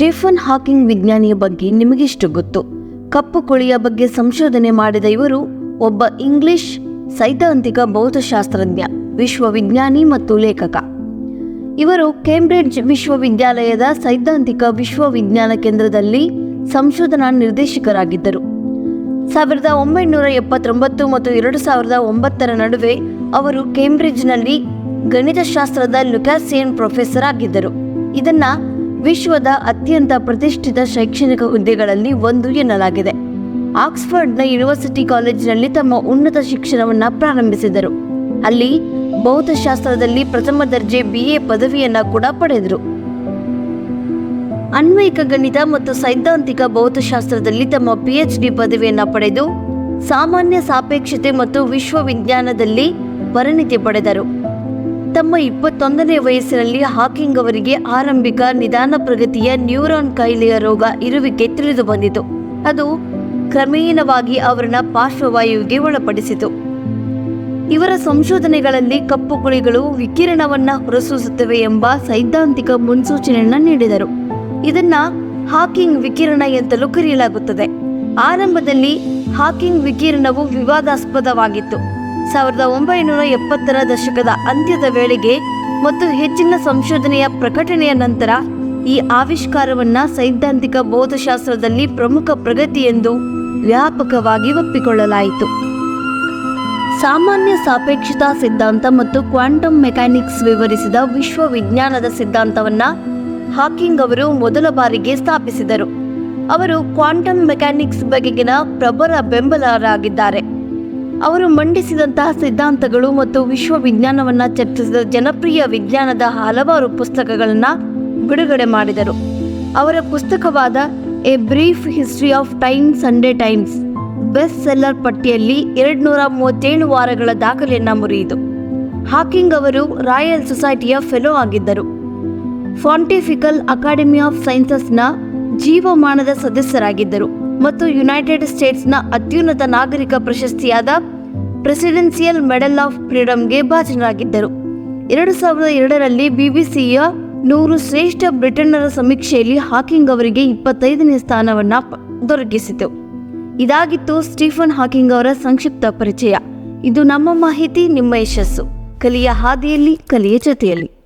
Stephen Hawking ವಿಜ್ಞಾನಿಯ ಬಗ್ಗೆ ನಿಮಗಿಷ್ಟು ಗೊತ್ತು. ಕಪ್ಪು ಕುಳಿಯ ಬಗ್ಗೆ ಸಂಶೋಧನೆ ಮಾಡಿದ ಇವರು ಒಬ್ಬ ಇಂಗ್ಲಿಷ್ ಸೈದ್ಧಾಂತಿಕ ಭೌತಶಾಸ್ತ್ರಜ್ಞ, ವಿಶ್ವವಿಜ್ಞಾನಿ ಮತ್ತು ಲೇಖಕ. ಇವರು ಕೇಂಬ್ರಿಡ್ಜ್ ವಿಶ್ವವಿದ್ಯಾಲಯದ ಸೈದ್ಧಾಂತಿಕ ವಿಶ್ವವಿಜ್ಞಾನ ಕೇಂದ್ರದಲ್ಲಿ ಸಂಶೋಧನಾ ನಿರ್ದೇಶಕರಾಗಿದ್ದರು. ಸಾವಿರದ ಒಂಬೈನೂರ ಎಪ್ಪತ್ತೊಂಬತ್ತು ಮತ್ತು ಎರಡು ಸಾವಿರದ ಒಂಬತ್ತರ ನಡುವೆ ಅವರು ಕೇಂಬ್ರಿಡ್ಜ್ನಲ್ಲಿ ಗಣಿತಶಾಸ್ತ್ರದ ಲುಕಾಸಿಯನ್ ಪ್ರೊಫೆಸರ್ ಆಗಿದ್ದರು. ಇದನ್ನ ವಿಶ್ವದ ಅತ್ಯಂತ ಪ್ರತಿಷ್ಠಿತ ಶೈಕ್ಷಣಿಕ ಹುದ್ದೆಗಳಲ್ಲಿ ಒಂದು ಎನ್ನಲಾಗಿದೆ. ಆಕ್ಸ್ಫರ್ಡ್ನ ಯೂನಿವರ್ಸಿಟಿ ಕಾಲೇಜಿನಲ್ಲಿ ತಮ್ಮ ಉನ್ನತ ಶಿಕ್ಷಣವನ್ನು ಪ್ರಾರಂಭಿಸಿದರು. ಅಲ್ಲಿ ಭೌತಶಾಸ್ತ್ರದಲ್ಲಿ ಪ್ರಥಮ ದರ್ಜೆ ಬಿಎ ಪದವಿಯನ್ನ ಕೂಡ ಪಡೆದರು. ಅನ್ವಯಿಕ ಗಣಿತ ಮತ್ತು ಸೈದ್ಧಾಂತಿಕ ಭೌತಶಾಸ್ತ್ರದಲ್ಲಿ ತಮ್ಮ ಪಿಎಚ್ ಡಿ ಪದವಿಯನ್ನ ಪಡೆದು, ಸಾಮಾನ್ಯ ಸಾಪೇಕ್ಷತೆ ಮತ್ತು ವಿಶ್ವವಿಜ್ಞಾನದಲ್ಲಿ ಪರಿಣಿತಿ ಪಡೆದರು. ತಮ್ಮ ಇಪ್ಪತ್ತೊಂದನೇ ವಯಸ್ಸಿನಲ್ಲಿ ಹಾಕಿಂಗ್ ಅವರಿಗೆ ಆರಂಭಿಕ ನಿಧಾನ ಪ್ರಗತಿಯ ನ್ಯೂರಾನ್ ಕಾಯಿಲೆಯ ರೋಗ ಇರುವಿಕೆ ತಿಳಿದು ಬಂದಿತು. ಅದು ಕ್ರಮೇಣವಾಗಿ ಅವರನ್ನ ಪಾರ್ಶ್ವವಾಯುವಿಗೆ ಒಳಪಡಿಸಿತು. ಇವರ ಸಂಶೋಧನೆಗಳಲ್ಲಿ ಕಪ್ಪು ಕುಳಿಗಳು ವಿಕಿರಣವನ್ನ ಹೊರಸೂಸುತ್ತವೆ ಎಂಬ ಸೈದ್ಧಾಂತಿಕ ಮುನ್ಸೂಚನೆಯನ್ನ ನೀಡಿದರು. ಇದನ್ನ ಹಾಕಿಂಗ್ ವಿಕಿರಣ ಎಂತಲೂ ಕರೆಯಲಾಗುತ್ತದೆ. ಆರಂಭದಲ್ಲಿ ಹಾಕಿಂಗ್ ವಿಕಿರಣವು ವಿವಾದಾಸ್ಪದವಾಗಿತ್ತು. ಸಾವಿರದ ಒಂಬೈನೂರ ಎಪ್ಪತ್ತರ ದಶಕದ ಅಂತ್ಯದ ವೇಳೆಗೆ ಮತ್ತು ಹೆಚ್ಚಿನ ಸಂಶೋಧನೆಯ ಪ್ರಕಟಣೆಯ ನಂತರ ಈ ಆವಿಷ್ಕಾರವನ್ನ ಸೈದ್ಧಾಂತಿಕ ಭೌತಶಾಸ್ತ್ರದಲ್ಲಿ ಪ್ರಮುಖ ಪ್ರಗತಿ ಎಂದು ವ್ಯಾಪಕವಾಗಿ ಒಪ್ಪಿಕೊಳ್ಳಲಾಯಿತು. ಸಾಮಾನ್ಯ ಸಾಪೇಕ್ಷತಾ ಸಿದ್ಧಾಂತ ಮತ್ತು ಕ್ವಾಂಟಮ್ ಮೆಕ್ಯಾನಿಕ್ಸ್ ವಿವರಿಸಿದ ವಿಶ್ವವಿಜ್ಞಾನದ ಸಿದ್ಧಾಂತವನ್ನ ಹಾಕಿಂಗ್ ಅವರು ಮೊದಲ ಬಾರಿಗೆ ಸ್ಥಾಪಿಸಿದರು. ಅವರು ಕ್ವಾಂಟಮ್ ಮೆಕ್ಯಾನಿಕ್ಸ್ ಬಗೆಗಿನ ಪ್ರಬಲ ಬೆಂಬಲರಾಗಿದ್ದಾರೆ. ಅವರು ಮಂಡಿಸಿದಂತಹ ಸಿದ್ಧಾಂತಗಳು ಮತ್ತು ವಿಶ್ವವಿಜ್ಞಾನವನ್ನು ಚರ್ಚಿಸಿದ ಜನಪ್ರಿಯ ವಿಜ್ಞಾನದ ಹಲವಾರು ಪುಸ್ತಕಗಳನ್ನು ಬಿಡುಗಡೆ ಮಾಡಿದರು. ಅವರ ಪುಸ್ತಕವಾದ a brief history of time Sunday Times best seller ಪಟ್ಟಿಯಲ್ಲಿ ಎರಡ್ನೂರ ಮೂವತ್ತೇಳು ವಾರಗಳ ದಾಖಲೆಯನ್ನು ಮುರಿಯಿತು. ಹಾಕಿಂಗ್ ಅವರು ರಾಯಲ್ ಸೊಸೈಟಿಯ ಫೆಲೋ ಆಗಿದ್ದರು. ಫಾಂಟಿಫಿಕಲ್ ಅಕಾಡೆಮಿ ಆಫ್ ಸೈನ್ಸಸ್ನ ಜೀವಮಾನದ ಸದಸ್ಯರಾಗಿದ್ದರು. ಮತ್ತು ಯುನೈಟೆಡ್ ಸ್ಟೇಟ್ಸ್ನ ಅತ್ಯುನ್ನತ ನಾಗರಿಕ ಪ್ರಶಸ್ತಿಯಾದ ಪ್ರೆಸಿಡೆನ್ಸಿಯಲ್ ಮೆಡಲ್ ಆಫ್ ಫ್ರೀಡಮ್ಗೆ ಭಾಜನರಾಗಿದ್ದರು. ಎರಡು ಸಾವಿರದ ಎರಡರಲ್ಲಿ ಬಿಬಿಸಿಯ ನೂರು ಶ್ರೇಷ್ಠ ಬ್ರಿಟನ್ನರ ಸಮೀಕ್ಷೆಯಲ್ಲಿ ಹಾಕಿಂಗ್ ಅವರಿಗೆ ಇಪ್ಪತ್ತೈದನೇ ಸ್ಥಾನವನ್ನು ದೊರಕಿಸಿತು. ಇದಾಗಿತ್ತು ಸ್ಟೀಫನ್ ಹಾಕಿಂಗ್ ಅವರ ಸಂಕ್ಷಿಪ್ತ ಪರಿಚಯ. ಇದು ನಮ್ಮ ಮಾಹಿತಿ, ನಿಮ್ಮ ಯಶಸ್ಸು. ಕಲಿಯ ಹಾದಿಯಲ್ಲಿ, ಕಲಿಯ ಜೊತೆಯಲ್ಲಿ.